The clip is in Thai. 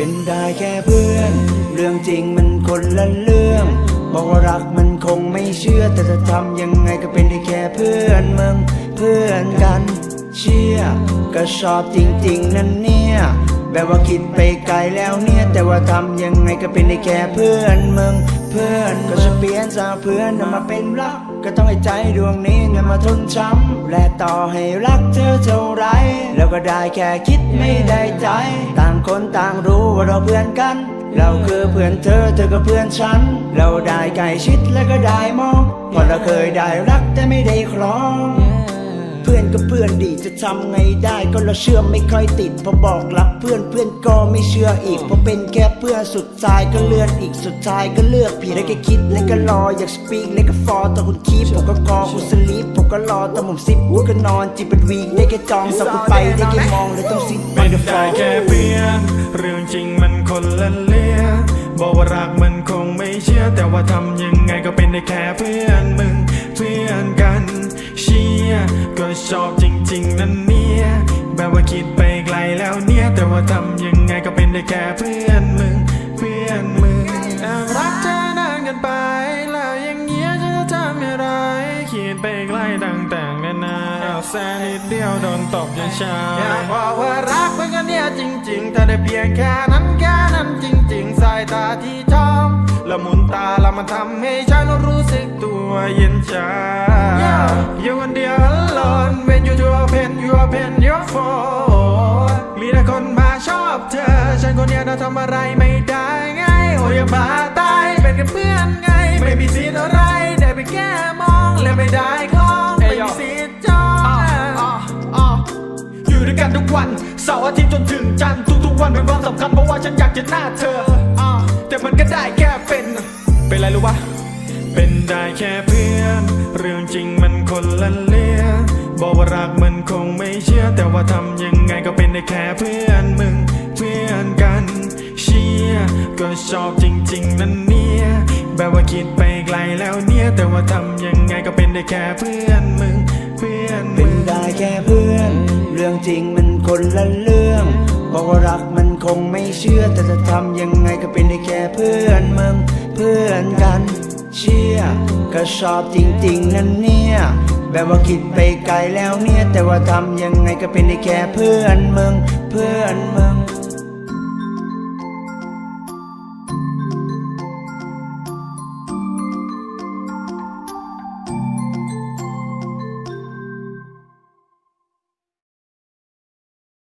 เป็นได้แค่เพื่อน เรื่องจริงมันคนละเรื่อง บอกว่ารักมันคงไม่เชื่อ แต่จะทำยังไงก็เป็นได้แค่เพื่อนมึงเพื่อนกัน เชื่อก็ชอบจริง ๆ นั่นเนี่ย แบบว่าคิดไปไกลแล้วเนี่ย แต่ว่าทำยังไงก็เป็นได้แค่เพื่อนมึงเพื่อนก็จะเปลี่ยนจากเพื่อนมาเป็นรักก็ต้องให้ใจดวงนี้นำมาทนช้ำและต่อให้รักเธอเท่าไร แล้วก็ได้แค่คิดไม่ได้ใจ คนต่างรู้ว่าเราเพื่อนกัน เราคือเพื่อนเธอเธอก็เพื่อนฉัน เราได้ใกล้ชิดและก็ได้มองเพราะเราเคยได้รักแต่ไม่ได้ครอง พื่อนก็เพื่อนดีจะทำไงได้ก็เราเชื่อไม่ค่อยติด พอบอกรักเพื่อนเพื่อนก็ไม่เชื่ออีกพอเป็นแค่เพื่อนสุดท้ายก็เลื่อนอีกสุดท้ายก็เลือกผิดแล้วก็คิดแล้วก็รออยากสปีกแล้วก็ฟอร์ตอคุณคีบผมก็กอคุณสลีปผมก็รอตอผมซิปผมก็นอนจิบเป็นวีได้แค่จองสับกูไปได้แค่มองแล้วต้องซิปไปเป็นเดอะฟอได้แค่เพื่อนเรื่องจริงมันคนละเรื่องบอกว่ารักมันคงไม่เชื่อแต่ว่าทำยังไงก็เป็นได้แค่เพื่อนมึง ก็ชอบจริงๆนั่นเนี่ยแบบว่าคิดไปไกลแล้วเนี่ย แต่ว่าทำยังไงก็เป็นได้แค่เพื่อนมึง เพื่อนมึงแอบรักเธอนานกันไปแล้วย่างเงี้ยจะทำอย่างไรคิดไปไกลต่างๆนานาเอาแค่นิดเดียวโดนตบจนเช้าอยากบอกว่ารักเพื่อนกันเนี่ยจริง ๆ ถ้าได้เพียงแค่นั้นแค่นั้นจริง ๆ สายตาที่ชอบละมุนตาล้วมันทำให้ฉันรู้สึกตัวเย็นชา open your phone มีแต่คนมาชอบเธอ ฉันคนเดียวน่าทำอะไรไม่ได้ไง โอ้ยอย่ามาตายเป็นแค่เพื่อนไง ไม่มีสิทธิ์อะไรได้ไปแค่มองและไม่ได้คล้องไม่มีสิทธิ์จองอยู่ด้วยกันทุกวันเสาร์อาทิตย์จนถึงจันทร์ทุกๆวันเป็นวันสำคัญเพราะว่าฉันอยากเจอหน้าเธออ่าแต่มันก็ได้แค่เป็น เป็นไรรู้ปะเป็นได้แค่เพื่อน เรื่องจริงมันคนละ คงไม่เชื่อแต่ว่าทำยังไงก็เป็นได้แค่เพื่อนมึง เพื่อนกัน เชียร์ก็ชอบจริงๆนั่นเนี่ยแบบว่าคิดไปไกลแล้วเนี่ย แต่ว่าทำยังไงก็เป็นได้แค่เพื่อนมึง เพื่อนเป็มึนงได้แค่เพื่อน เรื่องจริงมันคนละเรื่องบอกว่ารักมันคงไม่เชื่อแต่จะทำยังไงก็เป็นได้แค่เพื่อนมึง เพื่อนกัน เชื่อก็ชอบจริง ๆ นั่นเนี่ย แบบว่าคิดไปไกลแล้วเนี่ย แต่ว่าทำยังไงก็เป็นได้แค่เพื่อนมึง เพื่อนมึง